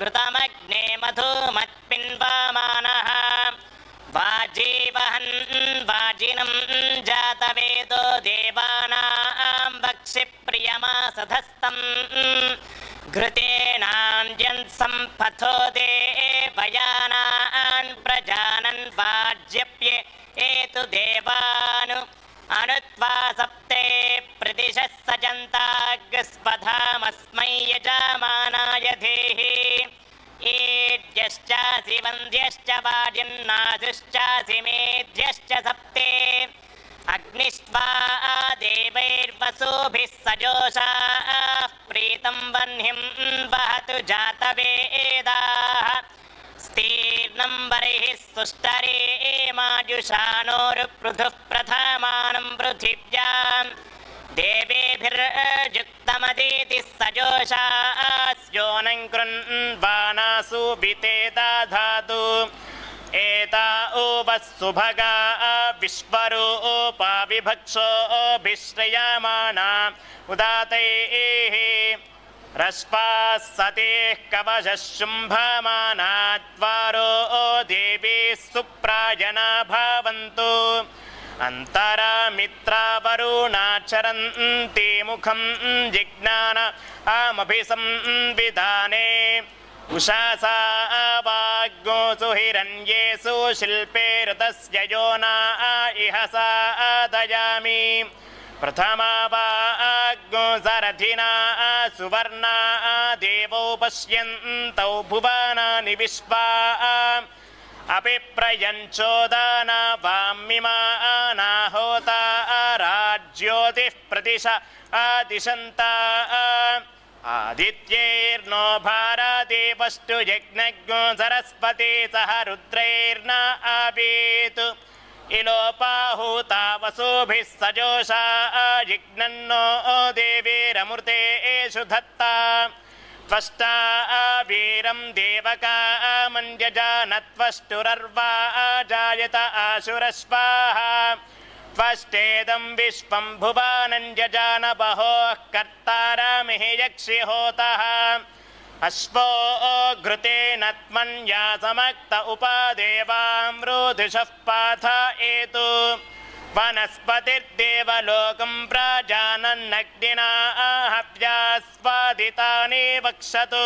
घृतमग्ने मधुमत्पिन्वामानः। वाजीवहन् वाजिनं वन्द्यश्च वाजिन्नाजुश्चासि मेध्यश्च सप्ते। अग्निष्ट्वा देवैर्वसुभिः सजोषाः प्रीतं वह्निं वहतु जातवेदाः। स्तीर्णं वरिः सुष्टरे माजुषाणोरुपृथुः प्रथमानं पृथिव्याम् देवेभिर्युक्तमदिति सजोषास्योनं कृन्वानासु दधातु। एता उपस्सुभगा विश्वरूपाविभक्षोभिश्रयमाणा उदातैः रश्पाः सतेः कवचः शुम्भमानाद्वारो देवी सुप्रायणा भवन्तु। अन्तरामित्रावरुणाचरन्ति मुखं जिज्ञान आमभिसंविधाने उषासा वाग्गोषु हिरण्येषु शिल्पे ऋतस्य योना इह सा दयामि प्रथमा वाग्गो सरथिना सुवर्णा देवौ पश्यन्तौ भुवनानि विश्वा अपि प्रयञ्चोदाना वामिमानाहोता राज्योतिः प्रतिश आदिशन्ता आदित्यैर्नो भारदेवस्तु यज्ञज्ञो सरस्वती सह रुद्रैर्न आवेतु इलोपाहूता वसुभिः सजोषा जिग्नन्नो देवीरमृते एषु धत्ता त्वष्टा वीरं देवका मञ्जजानत्वष्टुरर्वा जायत आशुरश्वाहा त्वष्टेदं विश्वं भुवानञ्जजान बहोः कर्तारमिः यक्षि होतः अश्वो घृतेन त्मन्या समक्त उपादेवामृधिषः पाथ एतु वनस्पतिर्देवलोकं प्राजानन्नग्निना हव्यास्वादितानि वक्षतु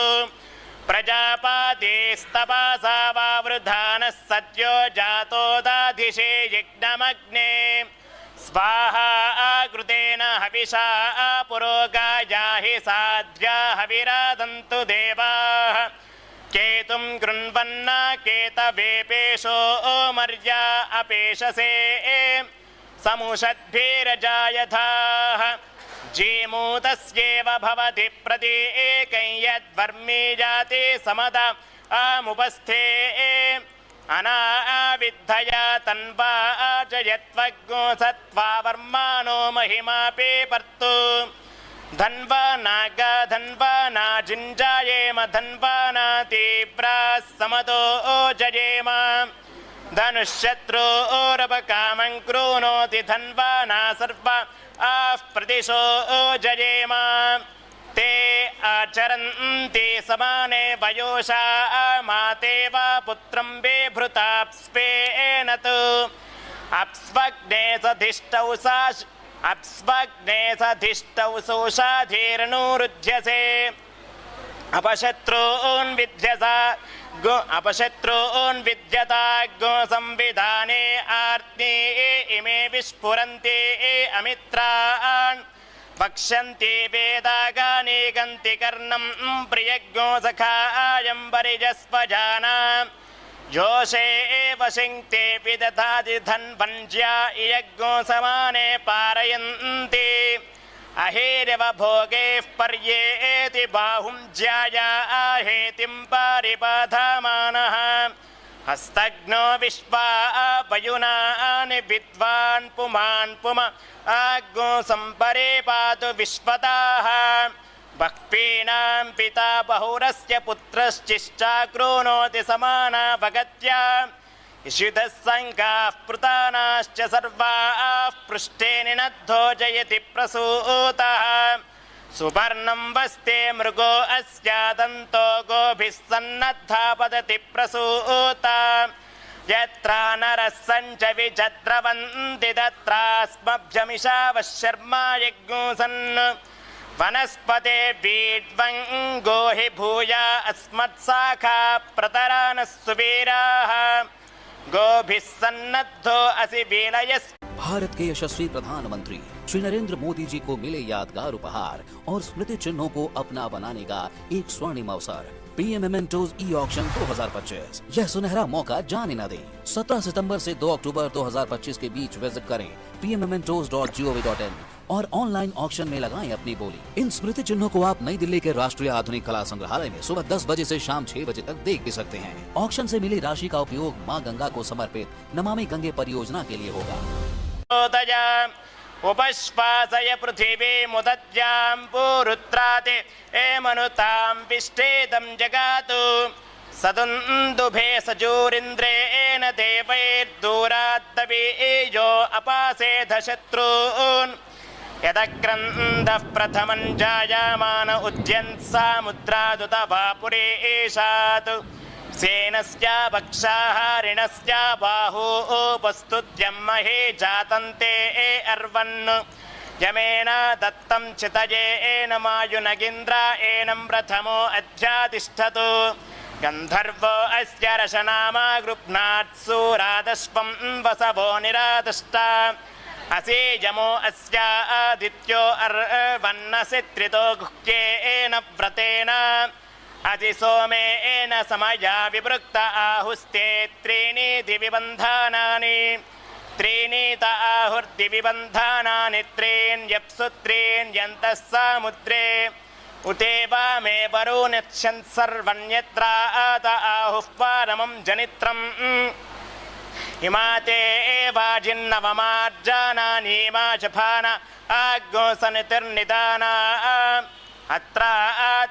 प्रजापातेस्तपासा वावृधानः सद्यो जातोदाधिशे यज्ञमग्ने स्वाहा आकृतेन हविषा पुरोगाया हि साध्या हविरादन्तु देवाः। केतुं गृण्वन्न केतवेपेशो मर्या अपेशसे। समुषद्भिरजायथाः। जीमूतस्येव भवति प्रति एकै यद्वर्मी जाति समदा आमुपस्थे। अनाविद्धया तन्वा आचयत्वग्गो सत्त्वा वर्माणो महिमापि पर्तु धन्वा नागा धन्वा नाजिञ्जायेम धन्वा ना तीव्राः समतो जयेम धनुष्शत्रोरपकामं क्रूणोति धन्वा ना सर्वा आः प्रतिशो जयेम ते आचरन्ति समाने वयोषा माते वा पुत्रं बेभृताप्स्पेन तु अप्स्वग्ने सधिष्ठौ सा अप्स्वग्ने सधिष्ठौ सोषाधीर्णुरुध्यसे अपशत्रून् विद्यसा गो अपशत्रून् विद्यता गो संविधाने आर्ति इमे विस्फुरन्ति अमित्रान् वक्ष्यन्ति वेदागानि गन्ति कर्णं प्रियज्ञो सखायं परिजस्वजाना। जोषे एव सिङ्क्तेऽपि दधाति धन्वञ्ज्या इयज्ञो समाने पारयन्ति। अहेरव भोगैः पर्येति बाहुं ज्याया आहेतिं पारिबाधामानः हस्तघ्नो विश्वा पयुनानि विद्वान् पुमान् पुम आग्नो सम्परे पातु विश्वताः बह्वीनां पिता बहुरस्य पुत्रश्चिश्चाक्रोणोति समाना भगत्या इषितः सङ्गाः पृतानाश्च सर्वाः पृष्ठे निनद्धो जयति प्रसूतः सुपर्णं वस्ते मृगो अस्यादन्तो गोभिः सन्नद्धा पदति प्रसूता यत्र नरः सञ्च विचद्रवन्ति तत्रास्मभ्यमिषावः शर्मा यज्ञोसन् वनस्पते बीड्वङ्गो हि भूया अस्मत्साखा प्रतरानः सुवीराः भारत के यशस्वी प्रधानमंत्री श्री नरेंद्र मोदी जी को मिले यादगार उपहार और स्मृति चिन्हों को अपना बनाने का एक स्वर्णिम अवसर। P PM mementos e auction 2025 यह सुनहरा मौका जाने न दें। 17 सितंबर से 2 अक्टूबर 2025 के बीच विज़िट करें pmmementos.gov.in और ऑनलाइन ऑक्शन में लगाएँ अपनी बोली। इन स्मृति चिन्हों को आप नई दिल्ली के राष्ट्रीय आधुनिक कला संग्रहालय में सुबह 10 बजे से शाम छह बजे तक देख भी सकते हैं। ऑक्शन से मिली राशि का उपयोग माँ गंगा को समर्पित नमामि गंगे परियोजना के लिए होगा। उपश्वासय पृथिवीमुदद्यां पूरुत्राति एमनुतां पिष्टेदं जगातु। सदुन्दुभे सजूरिन्द्रेण देवैर्दूराद्दवीयो अपासेध शत्रून् यदक्रन्दः प्रथमं जायमान उद्यन् सामुद्रादुत वापुरे एषात् सेनस्य भक्षाहारिणस्य बाहूपस्तुत्यं महे जातन्ते अर्वन् यमेन दत्तं चितये एन मायुनगिन्द्र एनं प्रथमो अध्यातिष्ठतु गन्धर्वो अस्य रशनामा गृह्णात् सूरादश्वं वसवो निरादष्टा असेजमो अस्य आदित्यो अर्वन्नसि त्रितो गुह्येन व्रतेन अधिसोमेन समया विवृक्त आहुस्ते त्रीणि दिविबन्धानानि त्रीणि त आहुर्दिविबन्धानानि त्रीण्यप्सु त्रीण्यन्तः सामुद्रे उते वामे वरुनिच्छन् सर्वन्यत्र आत आहुः पारमं जनित्रम् ఇమాతే వాజిన్నవమార్జానీమా శుభాన ఆగ్ోసనితిర్నిదాన అత్రా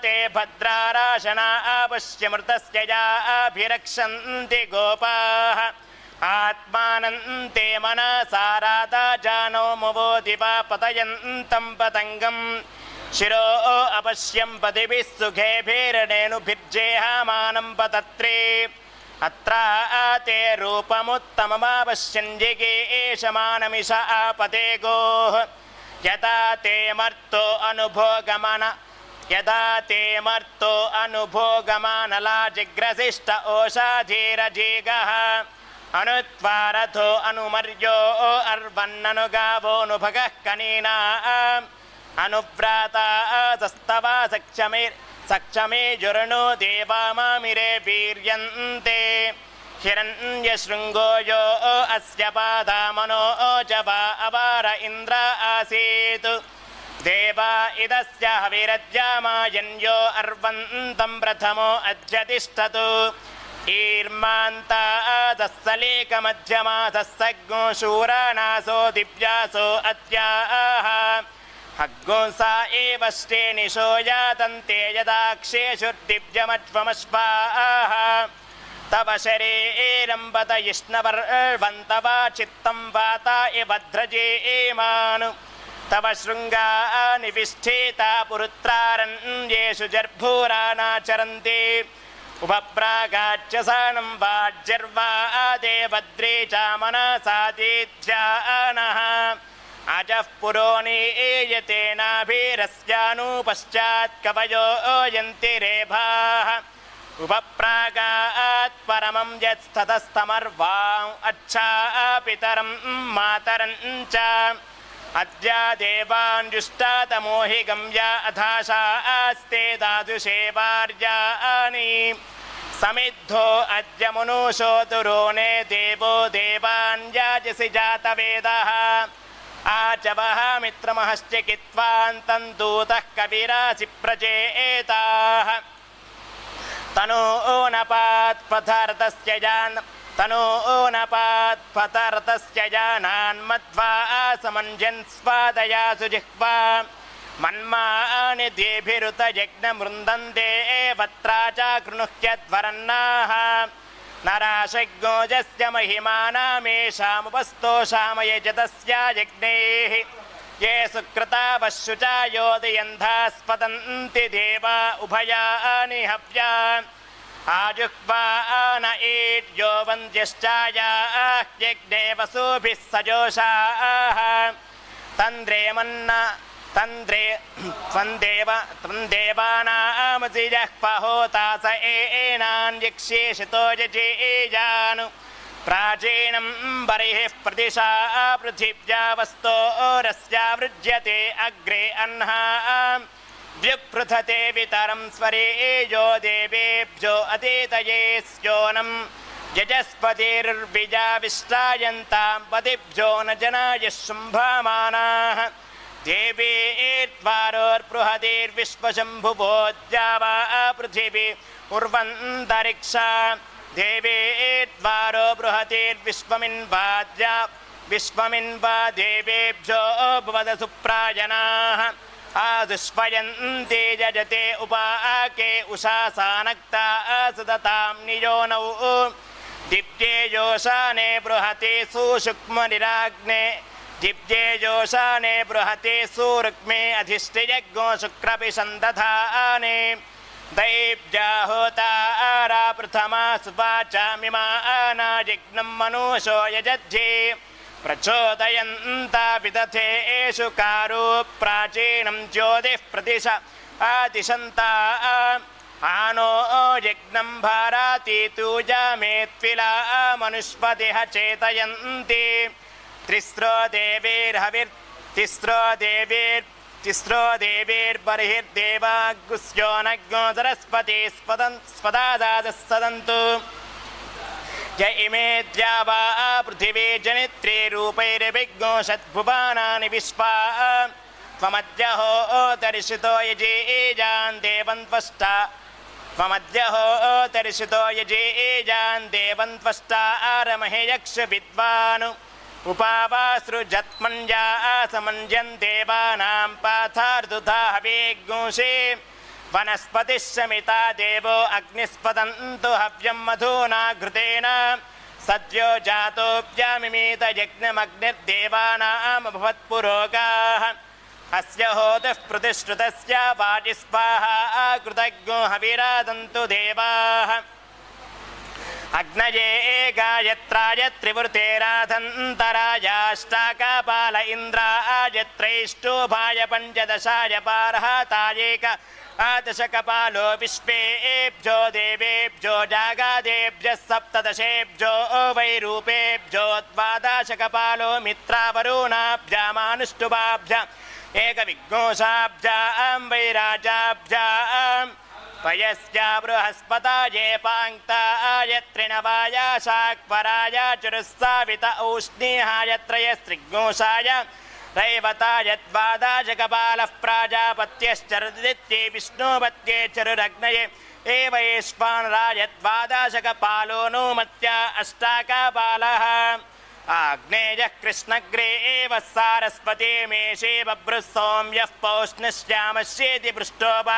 తే భద్రారాశనా ఆపశ్యమృతస్యయాభిరక్షంతి గోపా ఆత్మానంతే మనసారాధా జానో మువోదివా పతయంతం పతంగం శిరో అపశ్యం పదిభిస్సుఖేభిరణేనుభిర్జేహమానం పతత్రే అత్ర ఆతే రూపముత్తమమాపశ్యన్ జిగేషమానమిష ఆపతే గోః యదా తే మర్తో అనుభోగమన యదా తే మర్తో అనుభోగమానలా జిగ్రసిష్ట ఓషాధీరజీగః అనుత్వారథో అనుమర్యో అర్వన్నను గావోనుభగః కనీనా अनुत्वारथो अनुमर्यो अर्वन्ननुगावोऽनुभगः कनीना अनुव्राता तस्तवा सक्षमे सक्षमे जुर्णो देवा मामिरे वीर्यन्ते हिरण्यशृङ्गो यो अस्य पादामनो च वा अवार इन्द्र आसीत् देवा इदस्य हविरज्यामायन्यो अर्वन्तं प्रथमो अध्यतिष्ठतु ईर्मान्तादस्सलेकमध्यमासस्सग्गो शूरानासो दिव्यासो अद्याः हग्गोंसा एव श्रेणिशो यातन्ते यदाक्षेषुर्दिव्यमज्वमश्वाः तव शरीरं बत इष्णवर्वन्तवा चित्तं वाता इव भद्रजेमानु तव शृङ्गा निविष्ठेता पुरुत्रारण्येषु जर्भूरानाचरन्ति उपप्रागाच्यसानं वाज्यर्वा देवद्रे च मनसादिध्यानः अजः पुरोनि एयतेनाभिरस्यानुपश्चात् कवयो यन्ति रेभाः उपप्रागात् परमं यत्स्ततस्तमर्वाम् अच्छापितरं मातरं च अद्य देवाञ्जुष्टातमोहि गम्या अथाशा आस्ते दादुषेवार्यानि समिद्धो अद्य मुनुषोतुरोणे देवो देवान्याजसि जातवेदः आचवः मित्रमहश्च कित्वान्तं दूतः कविरासि प्रचेताः तनो ओनपात्पथार्तस्य जान् तनो ओनपात्पथार्तस्य जानान् मध्वा समञ्जन् स्वादया सुजिह्वा मन्मानि देभिरुत यज्ञमृन्दन्ते वत्रा च कृणुह्यध्वरन्नाः नराशज्ञोजस्य महिमानामेषामुपस्तोषामय जतस्य यज्ञैः ये सुकृता वशुचा योदयन्धास्पदन्ति देवा उभयानि हव्या आजुह्वान ईड्यो वन्द्यश्चायाह्यग्ने वसुभिः सजोषाः तन्द्रे मन्न तन्द्रे त्वन्देव त्वन्देवानामसि यः पहोतास एनान्यक्ष्येषितो यजेजानु प्राचीनं बर्हिः प्रदिशा पृथिव्या वस्तोरस्या वृज्यते अग्रे अह्ना द्युपृथते वितरं स्वरेयो देवेभ्यो अतीतये स्योनम् यजस्पतिर्विजाविष्टायन्तां पतिभ्यो न जनाय शुम्भमानाः देवी द्वारोर्बृहदेर्विश्वशम्भुवोद्यावा पृथिवी उर्वन्तरिक्षा देवी द्वारो बृहतेर्विश्वमिन्वाद्या विश्वमिन्वा देवेभ्यो भवदसु प्रायणाः आदुष्पयन्ते जजते उपाके उषा सानक्ता दिव्ये योषाने बृहते सुषुक्मनिराग्ने दिव्ये योषाने बृहते सुरुक्मे अधिष्ठियज्ञो शुक्रपि सन्दधाने दैव्याहोतारा प्रथमा सुवाचामिमानाजिग्नं मनुषो यजध्ये प्रचोदयन्ता विदथे एषु कारो प्राचीनं ज्योतिः प्रतिश आदिशन्ता आनो यज्ञं भाराति तूजा मे त्विला मनुष्पतिः चेतयन्ति त्रिस्रो देवीर्हविर् तिस्रो देवीर् तिस्रो देवीर्बर्हिर्देवागुस्यो नज्ञो सरस्वती स्पदन् स्पदादादः सदन्तु य इमे द्यावा पृथिवी जनित्रे रूपैर्विज्ञो षद्भुवानानि विश्वा त्वमद्यहो दर्शितो यजेजान् देवन् त्वष्टा त्वमद्यहो दर्शितो यजेजान् देवन् त्वष्टा आरमहे यक्ष विद्वानु उपावासृजत्मञ्जा समञ्जन् देवानां पाथार्दुधा हवेग्ंषे वनस्पतिः शमिता देवो अग्निस्पदन्तु हव्यं मधूना घृतेन सद्यो जातोऽप्यामिमीत यज्ञमग्निर्देवानामभवत्पुरोगाः अस्य होतः प्रतिश्रुतस्य वाजिस्वाहा कृतज्ञो हविरादन्तु देवाः అగ్నయే ఏకాయత్రాయ త్రివృతేరాధంతరాయాష్టాకపాల ఇంద్రాయత్రైష్టోభాయ పంచదశాయ పార్హతాయేక ఆదశకపాలో విశ్వేభ్యో దేవేభ్యో జాగాదేభ్య సప్తదశేభ్యో వైరూపేభ్యో ద్వాదశకపాలో మిత్రావరుణాభ్యామానుష్టుభాభ్య ఏక విఘ్నోషాభ్యాం వైరాజాభ్యాం पयस्या बृहस्पताये पाङ्क्ताय त्रिणवाय शाक्वराय चुरुस्सावित औष्णीहाय त्रयस्त्रिघोषाय रैवताय द्वादाशकपालः प्राजापत्यश्चरुदित्ये विष्णुपत्ये चरुरग्नये एवैश्वानराय द्वादशकपालो नुमत्या अष्टाकपालः आग्नेयः कृष्णग्रे एव सारस्वती मेषे बभ्रुः सौम्यः पौष्णश्यामश्येति पृष्ठोप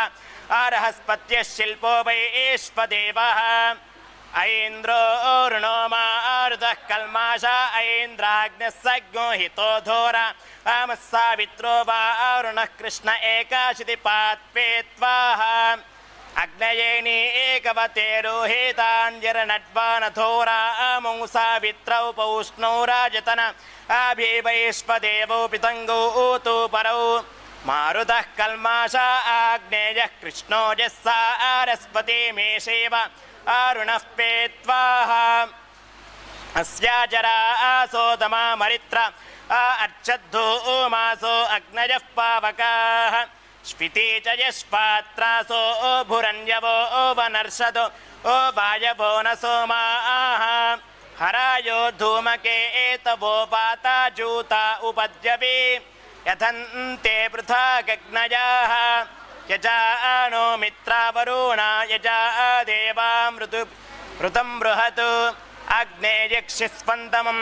अर्हस्पत्यः शिल्पो वै एष्वदेवः ऐन्द्रो ऋणो मारुतः कल्माष ऐन्द्राग्नः सज्ञो हितो घोर आमः सावित्रो वा अरुणः कृष्ण एकाशिति पात्वे అగ్నయేని ఏకవతేరోహేతాంజరనడ్వానథోరామౌ సావిత్రౌ పౌష్ణౌ రాజతన. ఆభీవైష్పదేవౌ పితంగౌ ఊతూ పరౌ. మారుత కల్మాష ఆగ్నేయ కృష్ణో జస్సారస్పతి మేషేవ ఆరుణ పేత్వాహ అస్యాచరా ఆసోతమా మరిత్ర. ఆ అర్చద్ధూమాసో అగ్నజ పావకా. स्फिति च यष्पात्रासो भुरन्यवो वनर्षदो ओ वायवो न सोमाः हरायो धूमके एतवो पाता जूता उपद्यवे यथन्ते पृथागग्नयाः यजानो मित्रावरुणा यजा देवा मृदु ऋतं बृहत् అగ్నేయక్షిస్పందమం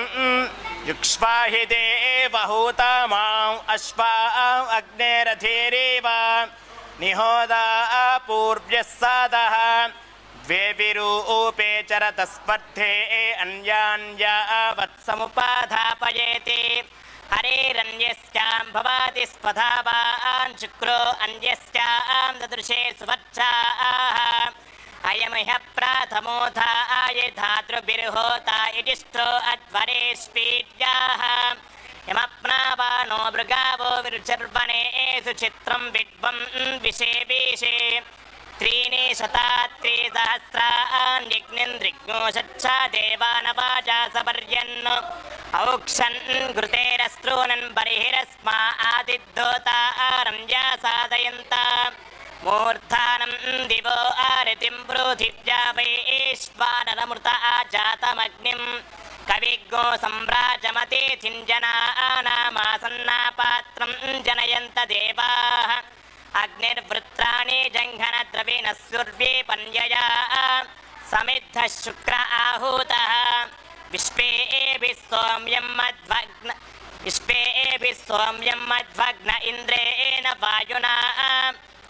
యుక్ష్వాహి దేవహూతా మాం అశ్వా అగ్నేరథేరేవ నిహోదా పూర్వ్యస్సాదః ద్వేవిరూపే చరతస్పర్ధే అన్యాన్యా వత్సముపాధాపయేతి హరేరన్యస్యాం భవాతి స్పధావాన్ శుక్రో అన్యస్యాం దదృశే సువచ్చాః शुक्रो अन्यस्यां ददृशे सुवत्साः अयमिह प्राथमोधा आय धातृभिर्होता इटिष्ठो अध्वरेष्पीड्याः यमप्नावानो मृगावो विरुचर्वणे सुचित्रं विद्वं विषेवेशे त्रीणि शतात्रि सहस्राण्यग्निन्द्रिज्ञो षच्छा देवानवाचा सपर्यन् औक्षन् घृतेरस्त्रूनन् बर्हिरस्मा आदिद्धोता आरम्या साधयन्ता मूर्धानं दिवो आरतिं पृथिव्या वैश्वानरमृत आजातमग्निम् कविगो सम्राजमतेथिञ्जनानामासन्नापात्रं जनयन्त देवाः अग्निर्वृत्राणि जङ्घनद्रविणः सुर्वे पन्यया समिद्धः शुक्र आहूतः विश्वेभिः सौम्यं मध्वग्न विश्वेभिः सौम्यं मध्वग्न इन्द्रेण वायुना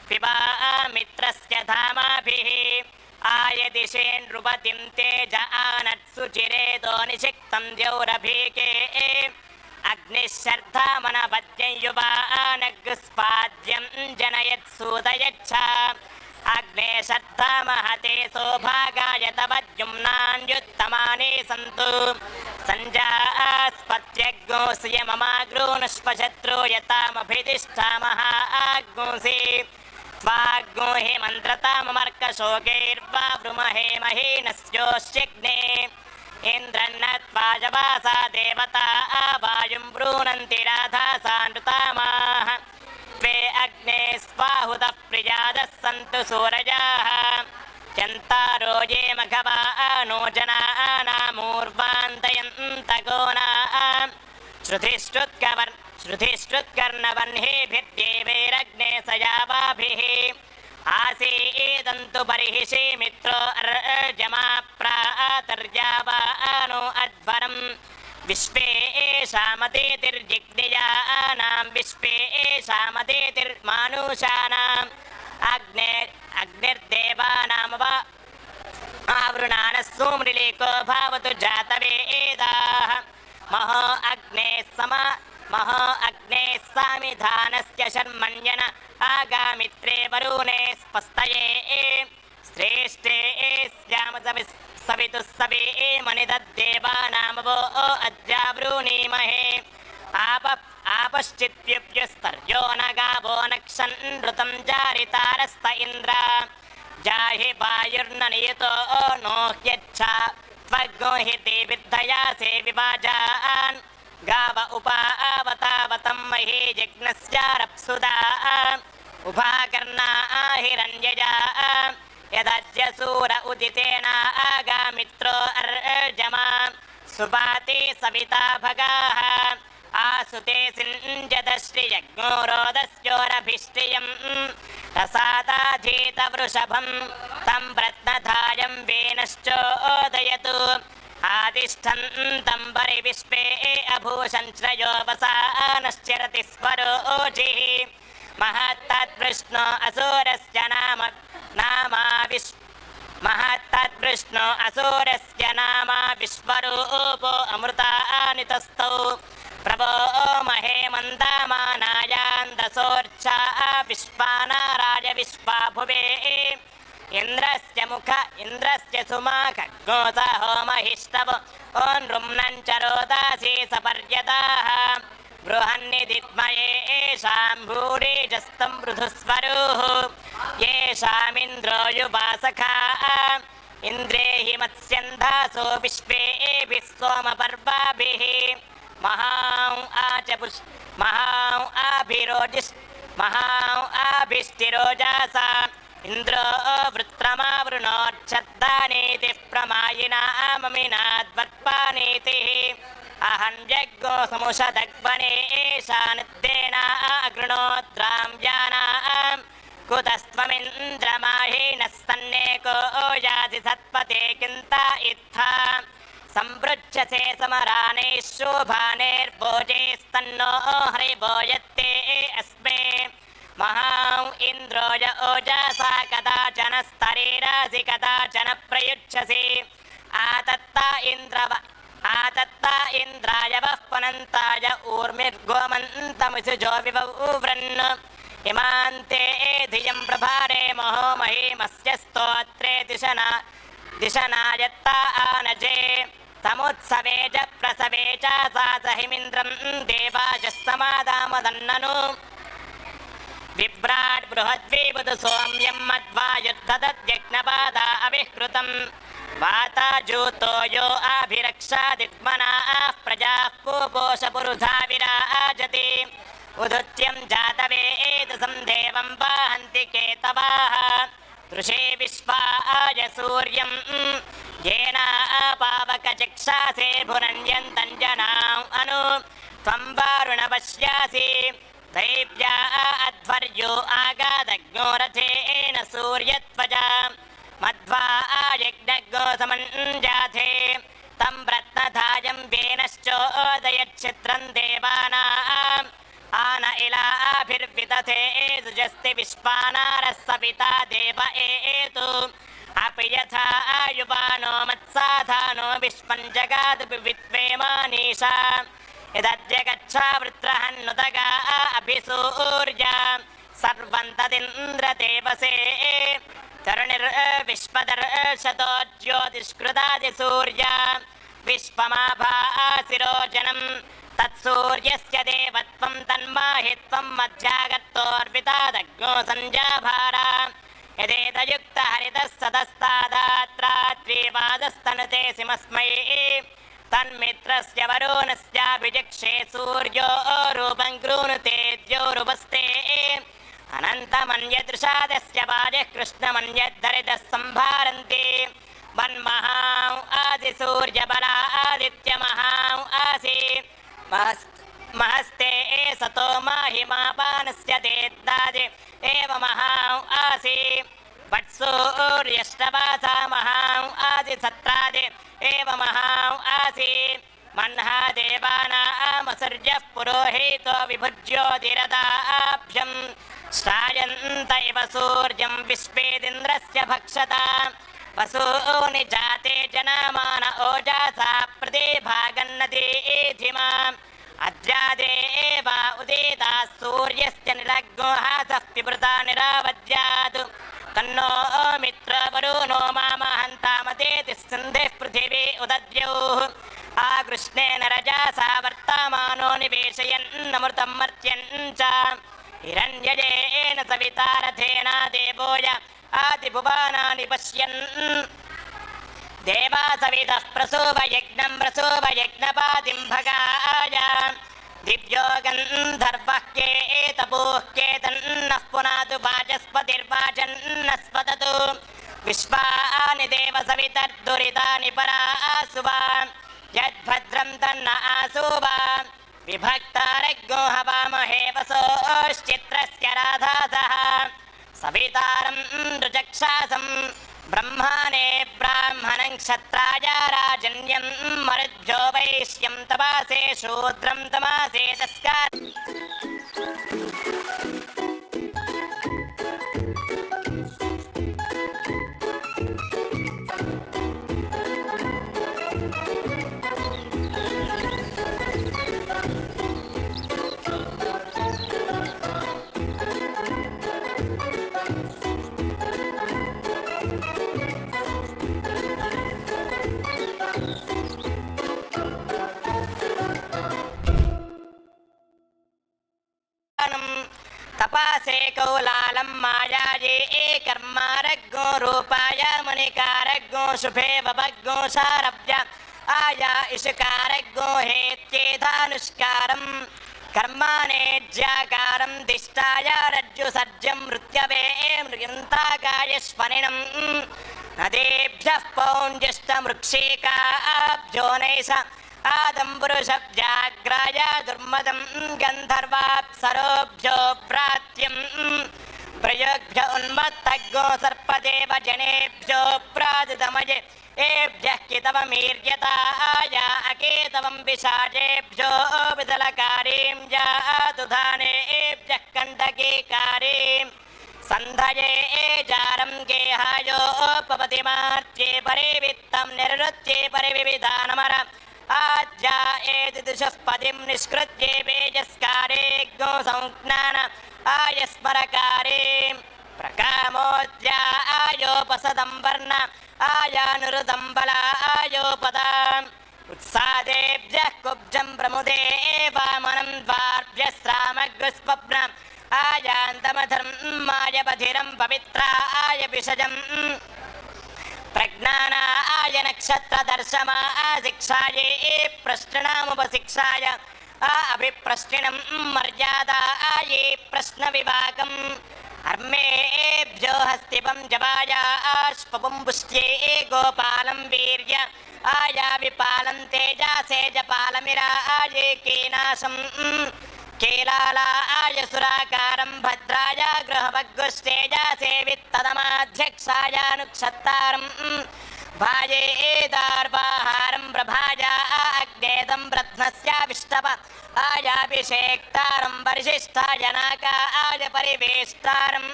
पिबा मित्रस्य धामाभिः आयदिशे तेज आनत्सु चिरेतो निषिक्तं द्यौरभीके। अग्निश्रद्धामनपद्यं युवानग्स्पाद्यं जनयत्सूदयच्छ। अग्ने श्रद्धा महते सौभागाय तव द्युम्नान्युत्तमानि सन्तु। सञ्जास्पत्यग्नोऽस्य ममाग्रोनुष्पशत्रो यतामभितिष्ठामः आग्नोसि त्वाग्नो हि मन्त्रताममर्कशोकैर्वा वृमहे महीनस्योश्चिग्ने इन्द्रन्न देवता वायुं ब्रूणन्ति राधासानृतामाः त्वे अग्ने स्वाहुतः प्रियादः सन्तु सूरजाः। चन्तारो ये मघवा नो जनानामूर्वान्तयन्तगोना। श्रुतिश्रुत्कवर् श्रुतिश्रुत्कर्णवह्निभिर्देवैरग्ने सयावाभिः आसीदन्तु बर्हिषि मित्रो अर्जमा प्रातर्यावानो अध्वरम् विश्वे एषामतेतिर्जिग्नियानां विश्वे एषामतेतिर्मानुषाणाम् अग्ने अग्निर्देवानां वा आवृणानः सोमृलेको भवतु जातवेदाः महो अग्ने सम महो अग्ने सामिधानस्य शर्मण्यन आगामित्रे वरुणे स्पस्तये श्रेष्ठे स्याम सवितुः सवे मनिदद्देवानां वो अद्यावृणीमहे आप आपश्चित्युप्युस्तर्यो न गावो नक्षन्नृतं जारितारस्त इन्द्र जाहि वायुर्न नियतो नो ह्यच्छा त्वग्गो हि देविद्धया से विभाजान् गाव उपा आवतावतं महे जिग्नस्यारप्सुदा। उभाकर्णा हिरण्यजा। यदज्यसूर उदितेन आगामित्रो अर्जमा। सुपाते सविता भगाः। आसुते सिञ्जदश्रियज्ञो रोदस्योरभिष्टियम् रसादाधीतवृषभं तं रत्नधायं वेनश्चोदयतु आतिष्ठन्तं परिविश्वे अभूषन् श्रयो वसानश्चरति स्वरोचिः महत्तद्विष्णु असुरस्य नाम नामाविश् महत्तद्विष्णु असुरस्य नाम विश्वरूपो अमृतानितस्थौ प्रभो महे मन्दमानायान्दसोर्चा विश्वानाराय विश्वाभुवे इन्द्रस्य ఇంద్రశ్చ ముఖ ఇంద్రశ్చ సుమాఖ గోత హోమహిష్టవ ఓం రుమ్నం చరోదాసీ సపర్యతా బృహన్నిదిగ్మయే ఏషాం భూరేజస్తం మృధుస్వరూ. ఏషామింద్రోయుపాసఖా ఇంద్రేహి మత్స్యంధాసో విశ్వేభిः సోమపర్వాభిः. మహాం ఆచ పుష్ మహాం ఆభిరోజి మహాం ఆభిష్టిరోజాసా. ఇంద్రో వృత్రమావృణోచ్చద్దానేతి ప్రమాయినామమినాద్వత్పానేతి అహం జగ్గో సముషదగ్వనేషానిద్దేనాగృణోద్రాం జానాం కుతస్త్వమింద్రమాహీన సన్నేకో యాది సత్పతే కింత ఇత్థా సంపృచ్చసే సమరాణే శోభానేర్భోజేస్తన్నో హరిభోజత్తే అస్మే महां इन्द्रोज ओजसा कदाचन स्तरेरासि कदाचन प्रयुच्छसि आतत्ता इन्द्रव आतत्त इन्द्राय वः पुनन्ताय ऊर्मिर्गोमन्तमिषुजो विवव्रन् इमान्ते धियं प्रभारे महो महीमस्य स्तोत्रे दिशना दिशनायत्ता आनजे तमुत्सवे च प्रसवे च सा सहिमिन्द्रं देवाजः समादामदन्ननु विभ्राट् बृहद्विबुध सौम्यं मध्वा युद्धदद्यज्ञपादा अभिः कृतं वाता जूतो यो आभिरक्षादित्मना आः प्रजाः पूपोषपुरुधा विराजति उदुत्यं जातवे एतसं देवं वाहन्ति केतवाः। दृशे कृषे विश्वाय सूर्यम्। येनापावकचिक्षासेर्भुरञ्जन्तञ्जनाम् अनु। त्वं वारुण पश्यासि दैव्या अध्वर्यो आगादग्नो रथेन सूर्यत्वजा मध्वा यज्ञगो समञ्जाथे तं रत्नधायं वेनश्चोदयच्छित्रं देवानाम्। आन इलाभिर्विदधे सुजस्ति विश्वानारः सविता देव एतु। अपि यथा युवानो मत्साधानो विश्वं जगादपि विद्वेमानीषा यदद्य गच्छावृत्रहन्नुदगा अभिसूर्या सर्वं तदिन्द्रदेवसे तरुणिर्विश्वदर्शतो ज्योतिष्कृतादिसूर्या विश्वमाभासिरोजनम् तत्सूर्यस्य देवत्वं तन्माहित्वं मध्यागत्तोर्वितादग्नो सञ्जाभारा यदेतयुक्तहरितः सतस्तादात्रात्रिवादस्तनुते सिमस्मै तन्मित्रस्य वरुणस्याभिजिक्षे सूर्यो रूपं गृणुते द्योरुपस्ते। अनन्तमन्यदृशादस्य वाजः कृष्णमन्यद्धरितः सम्भारन्ति। वन्महां आदिसूर्यबला आदित्यमहां आसि। महस्- महस्ते सतो माहिमापानस्य तेद्दादि एव महां आसि वत्सूर्यष्टवासा महां आदिसत्रादि एव महां आसि मह्ना देवानामसुर्यः पुरोहितो विभुज्योतिरदाभ्यं। श्रायन्त इव सूर्यं विश्वेदिन्द्रस्य भक्षता। वसूनि जाते जनामान ओजासा प्रतिभागन्नदीधिमाम् अद्यादेव उदिता सूर्यस्य हासः पिबृता निरावद्यात् तन्नो मित्रवरुणो मामहन्तामतेति सिन्धिः पृथिवी उदद्यौः आकृष्णेन रजासा वर्तमानो निवेशयन्नमृतं मर्त्यन् च हिरण्यजेन सविता रथेन देवोय आदिभुवानानि पश्यन् देवासवितः प्रसूभयज्ञं प्रसूभयज्ञपातिं भगाय दिव्यो गन्धर्वः के एतपोः केतन्नः पुनातु वाचस्पतिर्वाचन्नस्पततु विश्वानि देवसवितर्दुरितानि परासुवा यद्भद्रं तन्न आसुवा विभक्तारज्ञो हवामहे वसोश्चित्रस्य राधासः సవితారం రుచక్షాసం బ్రహ్మానే బ్రాహ్మణం క్షత్రాయ రాజన్యం మరుద్భ్యో వైశ్యం తమాసే శూద్రం తమాసే తస్కారం ఉపాసే కౌలాలం మాయాజే ఏ కర్మారగ్గో రూపాయ మునికారగ్గో శుభే బభగ్గో సారభ్య ఆయా ఇషుకారగ్గో హేత్యేధానుష్కారం కర్మాణేజ్యాకారం దిష్టాయ రజ్జు సర్జం మృత్యవే మృగంతాకాయ స్వనిణం నదేభ్య పౌంజస్త మృక్షేకాభ్యో नैष आदम्बुरुषव्याघ्राय दुर्मदं गन्धर्वाप्सरोभ्यो प्रात्यं प्रयोभ्य उन्मत्तग्गो सर्पदेव जनेभ्यो प्रादितमये एभ्यः कितवमीर्यताय अकेतवं विशाचेभ्यो विदलकारीं जातु धानेभ्यः कण्टकीकारीं सन्धये जारं गेहायोपपति मार्च्ये परिवित्तं निरृत्ये परिविधानमर आज्या एति दिशः पदिं निष्कृत्ये वेजस्कारे गो संज्ञान आयस्मरकारे प्रकामोद्या आयोपसदं वर्ण आयानुरुदं बला आयोपदाम् उत्सादेभ्यः कुब्जं प्रमुदे वामनं द्वार्भ्यस्रामग्रस्वप्नम् आयान्तमधर्माय बधिरं पवित्राय विषजम् प्रज्ञानाय ప్రజ్ఞానాయ నక్షత్రదర్శమాయ శిక్షాయే ప్రశ్ననాముపశిక్షాయ అభిప్రశ్నిణం మర్యాదాయే ప్రశ్న విభాగం అర్మేభ్యో హస్తిపం జపాయాష్పం పుష్ట్యే గోపాలం వీర్య ఆయా విపాలం తేజాసేజపాలమిరాయే కీనాశం केलालाय सुराकारं भद्राय गृहभग्गुष्टेजासे वित्तदमाध्यक्षायानुक्षत्तारम् भाजेदार्वाहारं प्रभाजा अग्नेदं रत्नस्याविष्टप आयाभिषेक्तारं परिशिष्टाय नाकाय परिवेष्टारम्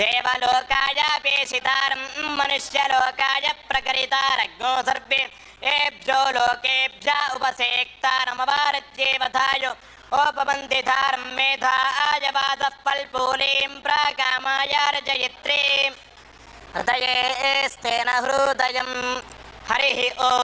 देवलोकाय पेशितारं मनुष्यलोकाय प्रकरितारग्नो सर्वे एभ्यो लोकेभ्य उपसेक्तारमवारत्येवथायो ओपवन्दिधारं मेधाय वादः पल्पूलीं प्राकामाय रजयित्रे हृदये स्तेन हृदयम् हरिः ओ